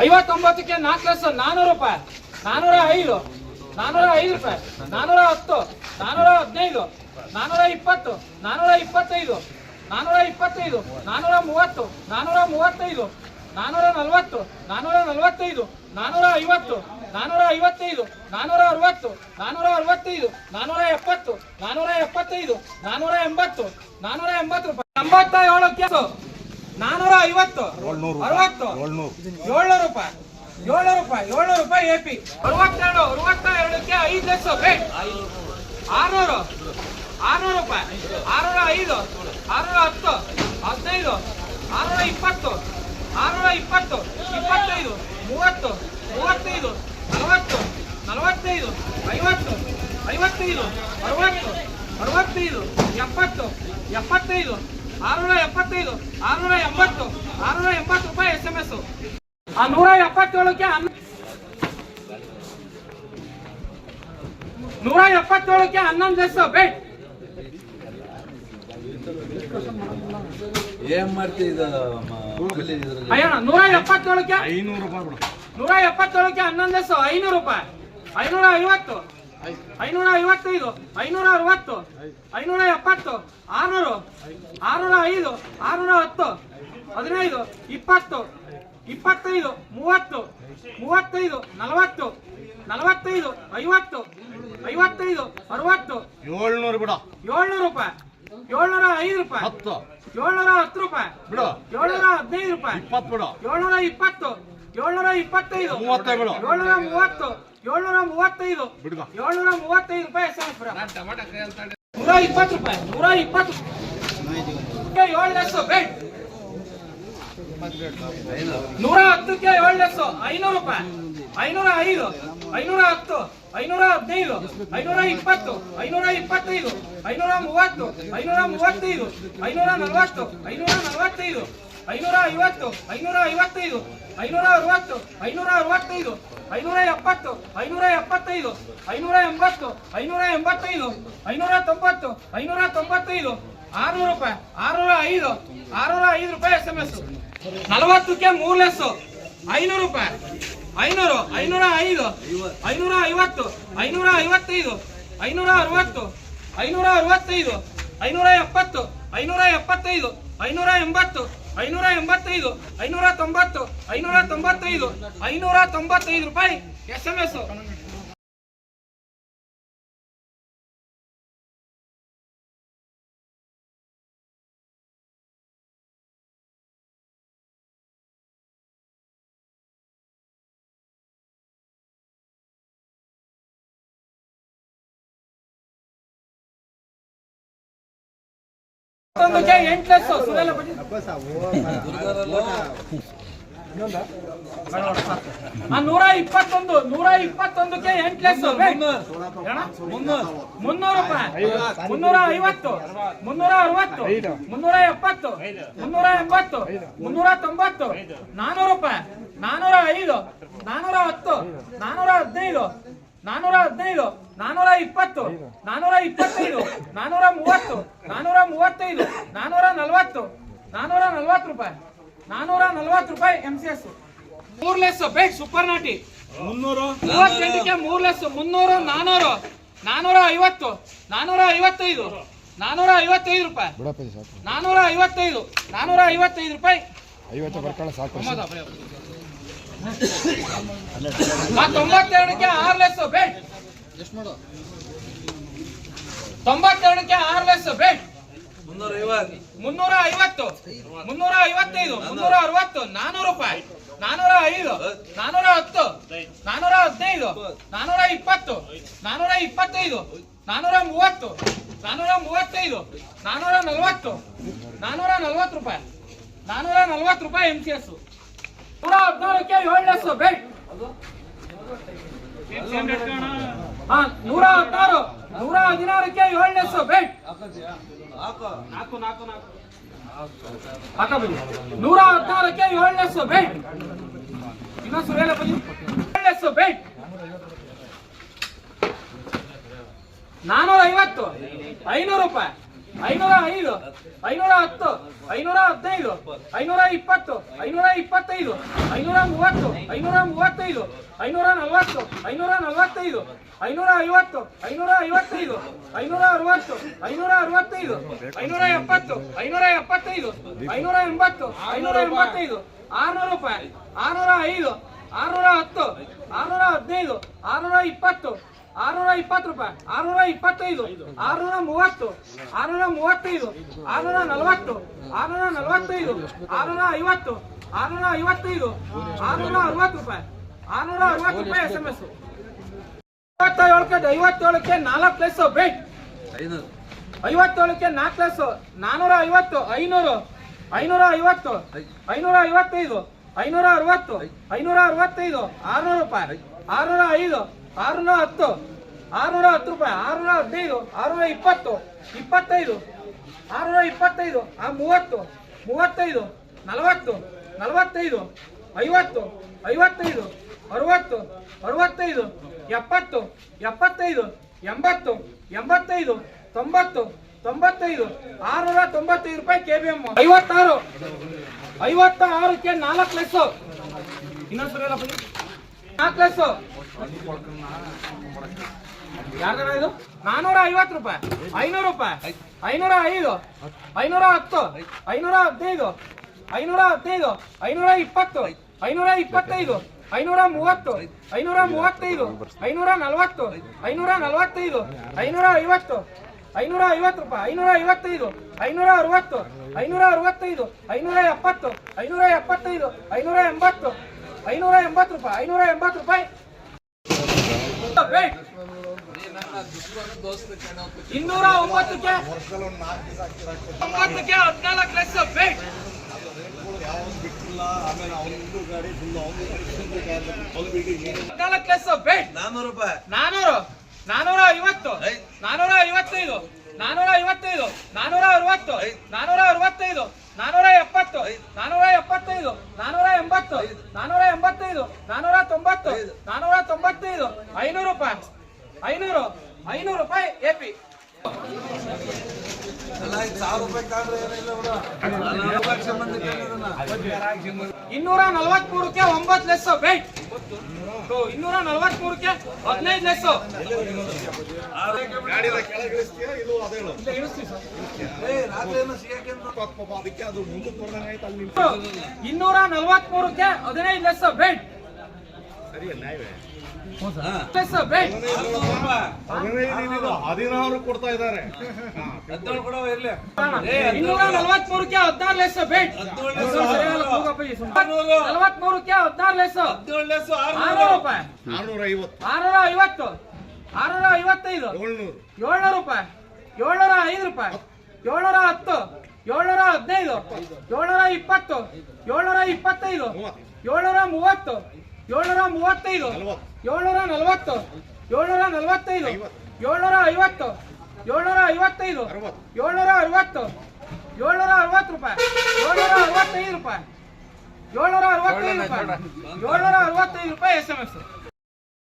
ಐವತ್ತೊಂಬತ್ತಕ್ಕೆ ನಾಲ್ಕು ಲಕ್ಷ ನಾನೂರು ರೂಪಾಯಿ. ನಾನೂರ ಐದು. ನಾನೂರ ಐದು ರೂಪಾಯಿ. ನಾನೂರ ಹತ್ತು. ನಾನೂರ ಹದಿನೈದು. ನಾನೂರ ಇಪ್ಪತ್ತು. ನಾನೂರ ಇಪ್ಪತ್ತೈದು. ನಾನೂರ ಇಪ್ಪತ್ತೈದು. ನಾನೂರ ಮೂವತ್ತು. ನಾನೂರ ಮೂವತ್ತೈದು. ನಾನೂರ ನಲವತ್ತು. ನಾನೂರ ನಲವತ್ತೈದು. ನಾನೂರ ಐವತ್ತು. ನಾನೂರ ಐವತ್ತೈದು. ನಾನೂರ ಅರವತ್ತು. ನಾನೂರ ಅರವತ್ತೈದು. ನಾನೂರ ಎಪ್ಪತ್ತು. ನಾನೂರ ಎಪ್ಪತ್ತೈದು. ನಾನೂರ ಎಂಬತ್ತು. ನಾನೂರ ಎಂಬತ್ತು ರೂಪಾಯಿ. ಎಂಬತ್ತ ಏಳು ಕೇಸು. ನಾನೂರ ಐವತ್ತು ಅರವತ್ತು ಏಳ್ನೂರು. ರೂಪಾಯಿ ಏಳ್ನೂರು ರೂಪಾಯಿ ಏಳ್ನೂರು ರೂಪಾಯಿ ಎ ಪಿ ಅರವತ್ತೆರಡು ಅರವತ್ತ ಎರಡಕ್ಕೆ ಐದು ಲಕ್ಷ ರೇಟ್ ಆರ್ನೂರು ಆರ್ನೂರು ರೂಪಾಯಿ ಆರ್ನೂರ ಐದು ಆರ್ನೂರ ಹತ್ತು ಹದಿನೈದು ಆರ್ನೂರ ಇಪ್ಪತ್ತು ಆರ್ನೂರ ಇಪ್ಪತ್ತು ಇಪ್ಪತ್ತೈದು ಮೂವತ್ತು ಮೂವತ್ತೈದು ನಲವತ್ತು ನಲವತ್ತೈದು ಐವತ್ತು ಐವತ್ತೈದು ಅರವತ್ತು ಅರವತ್ತೈದು ಎಪ್ಪತ್ತು ಎಪ್ಪತ್ತೈದು ಆರುನೂರ ಎಪ್ಪತ್ತೈದು ಆರುನೂರ ಎಂಬತ್ತು ಆರುನೂರ ಎಂಬತ್ತು ರೂಪಾಯಿ ಎಸ್ ಎಂ ಎಸ್ ಆ ನೂರ ಎಪ್ಪತ್ತೇಳಕ್ಕೆ ನೂರ ಎಪ್ಪತ್ತೇಳಕ್ಕೆ ಹನ್ನೊಂದು ಲಕ್ಷ ಬೇಟ್ ಏನ್ ಮಾಡ್ತೀವಿ ನೂರ ಎಪ್ಪತ್ತೇಳಕ್ಕೆ ಐನೂರು ರೂಪಾಯಿ ಬಿಡು. ನೂರ ಎಪ್ಪತ್ತೇಳಕ್ಕೆ ಹನ್ನೊಂದು ಲಕ್ಷ ಐನೂರು ರೂಪಾಯಿ. ಐನೂರ ಐವತ್ತು ಐನೂರ ಐವತ್ತೈದು ಐನೂರ ಅರವತ್ತು ಐನೂರ ಎಪ್ಪತ್ತು ಆರ್ನೂರು ಆರ್ನೂರ ಐದು ಆರ್ನೂರ ಹತ್ತು ಹದಿನೈದು ಇಪ್ಪತ್ತು ಇಪ್ಪತ್ತೈದು ಮೂವತ್ತು ಮೂವತ್ತೈದು ನಲವತ್ತು ನಲವತ್ತೈದು ಐವತ್ತು ಐವತ್ತೈದು ಅರವತ್ತು. ಏಳ್ನೂರು ಬಿಡ. ಏಳ್ನೂರು ರೂಪಾಯಿ. ಏಳ್ನೂರ ಐದು ರೂಪಾಯಿ. ಹತ್ತು. ಏಳ್ನೂರ ಹತ್ತು ರೂಪಾಯಿ. ಬಿಡು. ಏಳ್ನೂರ ಹದಿನೈದು ರೂಪಾಯಿ. ಇಪ್ಪತ್ತು ಬಿಡು. ಏಳ್ನೂರ ಇಪ್ಪತ್ತು ಏಳ್ನೂರ ಇಪ್ಪತ್ತೈದು ಮೂವತ್ತೈದು. ಬಿಡು. ಏಳ್ನೂರ ಮೂವತ್ತು ಏಳ್ನೂರ ಮೂವತ್ತೈದು ಏಳ್ನೂರ ಮೂವತ್ತೈದು ರೂಪಾಯಿ ಎಸ್ ನೂರ ಇಪ್ಪತ್ತು ರೂಪಾಯಿ ನೂರ ಇಪ್ಪತ್ತು ಏಳು ಲಕ್ಷ ಬೇಟ್ ನೂರ ಹತ್ತಕ್ಕೆ ಏಳು ಲಕ್ಷ ಐನೂರು ರೂಪಾಯಿ. ಐನೂರ ಐದು ಐನೂರ ಹತ್ತು ಐನೂರ ಹದಿನೈದು ಐನೂರ ಇಪ್ಪತ್ತು ಐನೂರ ಇಪ್ಪತ್ತೈದು ಐನೂರ ಮೂವತ್ತು ಐನೂರ ಮೂವತ್ತೈದು ಐನೂರ ನಲವತ್ತು ಐನೂರ ನಲವತ್ತೈದು ಐನೂರ ಐವತ್ತು ಐನೂರ ಐವತ್ತೈದು ಐನೂರ ಅರವತ್ತು ಐನೂರ ಅರವತ್ತೈದು ಐನೂರ ಎಪ್ಪತ್ತು ಐನೂರ ಎಪ್ಪತ್ತೈದು ಐನೂರ ಎಂಬತ್ತು ಐನೂರ ಎಂಬತ್ತೈದು ಐನೂರ ತೊಂಬತ್ತು ಐನೂರ ತೊಂಬತ್ತೈದು ಆರ್ನೂರು ರೂಪಾಯಿ ಆರ್ನೂರ ಐದು ಆರ್ನೂರ ಐದು ರೂಪಾಯಿ ಎಸ್ ಎಂ ಎಸ್ ನಲವತ್ತಕ್ಕೆ ಮೂರು ಲೆಸ್ಸು ಐನೂರು ರೂಪಾಯಿ ಐನೂರು ಐನೂರ ಐದು ಐನೂರ ಐವತ್ತು ಐನೂರ ಐವತ್ತೈದು ಐನೂರ ಅರವತ್ತು ಐನೂರ ಅರವತ್ತೈದು ಐನೂರ ಎಪ್ಪತ್ತು ಐನೂರ ಎಪ್ಪತ್ತೈದು ಐನೂರ ಎಂಬತ್ತು ಐನೂರ ಎಂಬತ್ತೈದು ಐನೂರ ತೊಂಬತ್ತು ಐನೂರ ತೊಂಬತ್ತೈದು ಐನೂರ ತೊಂಬತ್ತೈದು ರೂಪಾಯಿ ಎಸ್ ಎಂ ಎಸ್ ನೂರ ಇಪ್ಪತ್ತೊಂದು ನೂರ ಇಪ್ಪತ್ತೊಂದಕ್ಕೆ ಎಂಟು ಲಕ್ಷ ಮುನ್ನೂರು ರೂಪಾಯಿ. ಮುನ್ನೂರ ಐವತ್ತು. ಮುನ್ನೂರ ಅರವತ್ತು. ಮುನ್ನೂರ ಎಪ್ಪತ್ತು. ಮುನ್ನೂರ ಎಂಬತ್ತು. ಮುನ್ನೂರ ತೊಂಬತ್ತು. ನಾನೂರು ರೂಪಾಯಿ. ನಾನೂರ ಐದು. ನಾನೂರ ಹತ್ತು. ನಾನೂರ ಹದಿನೈದು. ನಾನೂರ ಹದಿನೈದು. ನಾನೂರ ಇಪ್ಪತ್ತು. ನಾನೂರ ಇಪ್ಪತ್ತೈದು. ನಾನೂರ ನಲವತ್ತು ರೂಪಾಯಿ ಎಂ ಸಿ ಎಸ್ ಮೂರ್ ಲೆಸ್ ಬೇಕ್ ಸೂಪರ್ ನಾಟಿ. ಮುನ್ನೂರು. ಮೂವತ್ತೆಂಟಕ್ಕೆ ಮೂರ್ ಲೆಸ್ ಮುನ್ನೂರು ನಾನೂರು. ನಾನೂರ ಐವತ್ತು ನಾನೂರ ಐವತ್ತೈದು ನಾನೂರ ಐವತ್ತೈದು ರೂಪಾಯಿ ನಾನೂರ ಐವತ್ತೈದು ನಾನೂರ ಐವತ್ತೈದು ರೂಪಾಯಿ. ಐವತ್ತು ಬರ್ಕೊಳ್ಳೋ ಸಾಕು. ತೊಂಬತ್ತೆರಡಕ್ಕೆ ಆರು ಲೆಸ್ ಬೇಟ್ ತೊಂಬತ್ತೆರಡಕ್ಕೆ ಆರು ಲೆಸ್ ಬೇಟ್ ಮುನ್ನೂರ ಐವತ್ತು ಮುನ್ನೂರ ಐವತ್ತು ಮುನ್ನೂರ ಐವತ್ತೈದು ಮುನ್ನೂರ ಅರವತ್ತು ನಾನೂರು ರೂಪಾಯಿ ನಾನೂರ ಐದು ನಾನೂರ ಹತ್ತು ನಾನೂರ ಹದಿನೈದು ನಾನೂರ ಇಪ್ಪತ್ತು ನಾನೂರ ಇಪ್ಪತ್ತೈದು ನಾನೂರ ಮೂವತ್ತು ನಾನೂರ ಮೂವತ್ತೈದು ನಾನೂರ ನಲವತ್ತು ನಾನೂರ ನಲವತ್ತು ರೂಪಾಯಿ ನಾನೂರ ನಲವತ್ತು ರೂಪಾಯಿ ಎಂ ಸಿ ಎಸ್ ನೂರ ಹದಿನಾರಕ್ಕೆ ಏಳು ಲಕ್ಷ ಬೇಟ್ ನೂರ ಹದಿನಾರು ನೂರ ಹದಿನಾರಕ್ಕೆ ಏಳು ಲಕ್ಷ ಬೇಟ್ ನೂರ ಹದಿನಾರಕ್ಕೆ ಏಳನೇ ಬೇಟ್. ಇನ್ನೊಂದು ಸುರೇಲ ಬನ್ನಿ. ಏಳು ಲಕ್ಷ ಬೇಟ್. ನಾನೂರ ಐವತ್ತು ಐನೂರು ರೂಪಾಯಿ. ಐನೂರ ಐದು. ಐನೂರ ಹತ್ತು. ಐನೂರ ಹದಿನೈದು ಐನೂರ ಇಪ್ಪತ್ತು ಐನೂರ ಇಪ್ಪತ್ತೈದು ಐನೂರ ಮೂವತ್ತು ಐನೂರ ಮೂವತ್ತೈದು ಐನೂರ ನಲವತ್ತು ಐನೂರ ನಲವತ್ತೈದು ಐನೂರ ಐವತ್ತು ಐನೂರ ಐವತ್ತೈದು ಐನೂರ ಅರವತ್ತು ಐನೂರ ಅರವತ್ತೈದು ಐನೂರ ಎಪ್ಪತ್ತು ಐನೂರ ಎಪ್ಪತ್ತೈದು ಐನೂರ ಎಂಬತ್ತು ಐನೂರ ಎಂಬತ್ತೈದು ಆರ್ನೂರು ರೂಪಾಯಿ ಆರ್ನೂರ ಐದು ಆರ್ನೂರ ಹತ್ತು ಆರ್ನೂರ ಹದಿನೈದು ಆರ್ನೂರ ಇಪ್ಪತ್ತು ಆರ್ನೂರ ಇಪ್ಪತ್ತು ರೂಪಾಯಿ ಆರ್ನೂರ ಇಪ್ಪತ್ತೈದು ಆರ್ನೂರ ಮೂವತ್ತು ಆರ್ನೂರ ಮೂವತ್ತೈದು ಆರ್ನೂರ ನಲವತ್ತು ಆರ್ನೂರ ನಲವತ್ತೈದು ಆರ್ನೂರ ಐವತ್ತು ಆರ್ನೂರ ಐವತ್ತೈದು ಆರ್ನೂರ ಅರವತ್ತು ರೂಪಾಯಿ ಆರ್ನೂರ ಅರವತ್ತು ರೂಪಾಯಿ ಎಸ್ ಎಂ ಎಸ್ ಐವತ್ತೇಳಕ್ಕೆ ಐವತ್ತೇಳಕ್ಕೆ ನಾಲ್ಕು ಪ್ಲಸ್ ಬೇಟ್ ಐವತ್ತೇಳಕ್ಕೆ ನಾಲ್ಕು ಪ್ಲಸ್ ನಾನೂರ ಐವತ್ತು ಐನೂರು ಐನೂರ ಐವತ್ತು ಐನೂರ ಐವತ್ತೈದು ಐನೂರ ಅರವತ್ತು ಐನೂರ ಅರವತ್ತೈದು ಆರ್ನೂರು ರೂಪಾಯಿ ಆರ್ನೂರ ಐದು ಆರ್ನೂರ ಹತ್ತು ಆರುನೂರ ಹತ್ತು ರೂಪಾಯಿ ಆರುನೂರ ಹದಿನೈದು ಆರುನೂರ ಇಪ್ಪತ್ತು ಇಪ್ಪತ್ತೈದು ಆರುನೂರ ಇಪ್ಪತ್ತೈದು ಆ ಮೂವತ್ತು, ಮೂವತ್ತೈದು, ನಲವತ್ತು, ನಲವತ್ತೈದು, ಐವತ್ತು, ಐವತ್ತೈದು, ಅರವತ್ತು, ಅರವತ್ತೈದು, ಎಪ್ಪತ್ತು, ಎಪ್ಪತ್ತೈದು, ಎಂಬತ್ತು, ಎಂಬತ್ತೈದು, ತೊಂಬತ್ತು, ತೊಂಬತ್ತೈದು ಆರುನೂರ ತೊಂಬತ್ತೈದು ರೂಪಾಯಿ ಕೆ ಬಿ ಎಂ ಐವತ್ತಾರು ಐವತ್ತ ಆರಕ್ಕೆ ನಾಲ್ಕು ಲಕ್ಷ ಇನ್ನೊಂದ್ಸರಿ. ನಾಲ್ಕು ಇದು? ನಾನೂರ ಐವತ್ತು ರೂಪಾಯಿ. ಐನೂರು ರೂಪಾಯಿ. ಐನೂರ ಐದು. ಐನೂರ ಹತ್ತು. ಐನೂರ ಹದಿನೈದು. ಐನೂರ ಹದಿನೈದು. ಐನೂರ ಇಪ್ಪತ್ತು. ಐನೂರ ಇಪ್ಪತ್ತೈದು. ಐನೂರ ಮೂವತ್ತು. ಐನೂರ ಮೂವತ್ತೈದು. ಐನೂರ ನಲವತ್ತು. ಐನೂರ ನಲವತ್ತೈದು. ಐನೂರ ಐವತ್ತು. ಐನೂರ ಐವತ್ತು ರೂಪಾಯಿ. ಐನೂರ ಐವತ್ತೈದು. ಐನೂರ ಅರವತ್ತು. ಐನೂರ ಅರವತ್ತೈದು. ಐನೂರ ಎಪ್ಪತ್ತು. ಐನೂರ ಎಪ್ಪತ್ತೈದು. ಐನೂರ ಎಂಬತ್ತು. ಐನೂರ ಎಂಬತ್ತು ರೂಪಾಯಿ ಐನೂರ ಎಂಬತ್ತು ರೂಪಾಯಿ. ಇನ್ನೂರ ಒಂಬತ್ತಕ್ಕೆ ಒಂಬತ್ತಕ್ಕೆ ಹದಿನಾಲ್ಕು ಲಕ್ಷ ವೇಟ್ ಹದಿನಾಲ್ಕು ಲಕ್ಷ ವೇಟ್ ನಾನೂರು ರೂಪಾಯಿ. ನಾನೂರು ನಾನೂರ ಐವತ್ತು. ನಾನೂರ ಐವತ್ತೈದು ನಾನೂರ ಐವತ್ತೈದು ನಾನೂರ ಅರವತ್ತು. ನಾನೂರ ಅರವತ್ತೈದು ಇನ್ನೂರ ನಲವತ್ಮೂರಕ್ಕೆ ಒಂಬತ್ತು ಲೆಸ್ ವೇಟ್ ಇನ್ನೂರ ನಲವತ್ಮೂರಕ್ಕೆ ಹದಿನೈದು ಲೆಸ್ ಸರ್. ಇನ್ನೂರ ನಲವತ್ಮೂರಕ್ಕೆ ಹದಿನೈದು ಲೆಸ್ ವೇಟ್ ಹಾ. ಹದಿನಾರು ಕೊಡ್ತಾ ಇದ್ದಾರೆ. ಇನ್ನೂರ ನಲವತ್ಮೂರಕ್ಕೆ ಹದಿನಾರು ಲೆಸ್ ಬೇಟ್ ಹದಿನೇಳು ಲೆಸ್ ನಲವತ್ಮೂರಕ್ಕೆ ಹದಿನಾರು ಲೆಸ್ ಆರ್ನೂರು ಆರ್ನೂರು ರೂಪಾಯಿ ಆರ್ನೂರ ಐವತ್ತು ಆರ್ನೂರ ಐವತ್ತು ಆರ್ನೂರ ಐವತ್ತೈದು ಏಳ್ನೂರು ಏಳ್ನೂರು ರೂಪಾಯಿ ಏಳ್ನೂರ ಐದು ರೂಪಾಯಿ ಏಳ್ನೂರ. ಹತ್ತು ಏಳ್ನೂರ ಹದಿನೈದು ಏಳ್ನೂರ ಇಪ್ಪತ್ತು ಏಳ್ನೂರ ಇಪ್ಪತ್ತೈದು ಏಳ್ನೂರ ಮೂವತ್ತು ಏಳ್ನೂರ ಮೂವತ್ತೈದು. ಏಳ್ನೂರ ನಲವತ್ತು. ಏಳ್ನೂರ ನಲವತ್ತೈದು. ಏಳ್ನೂರ ಐವತ್ತು. ಏಳ್ನೂರ ಐವತ್ತೈದು. ಏಳ್ನೂರ ಅರವತ್ತು. ಏಳ್ನೂರ ಅರವತ್ತು ರೂಪಾಯಿ. ಏಳ್ನೂರ ಅರವತ್ತೈದು ರೂಪಾಯಿ. ಏಳ್ನೂರ ಅರವತ್ತೈದು ರೂಪಾಯಿ. ಏಳ್ನೂರ ಅರವತ್ತೈದು. ರೂಪಾಯಿ ಎಸ್ ಎಂ ಎಸ್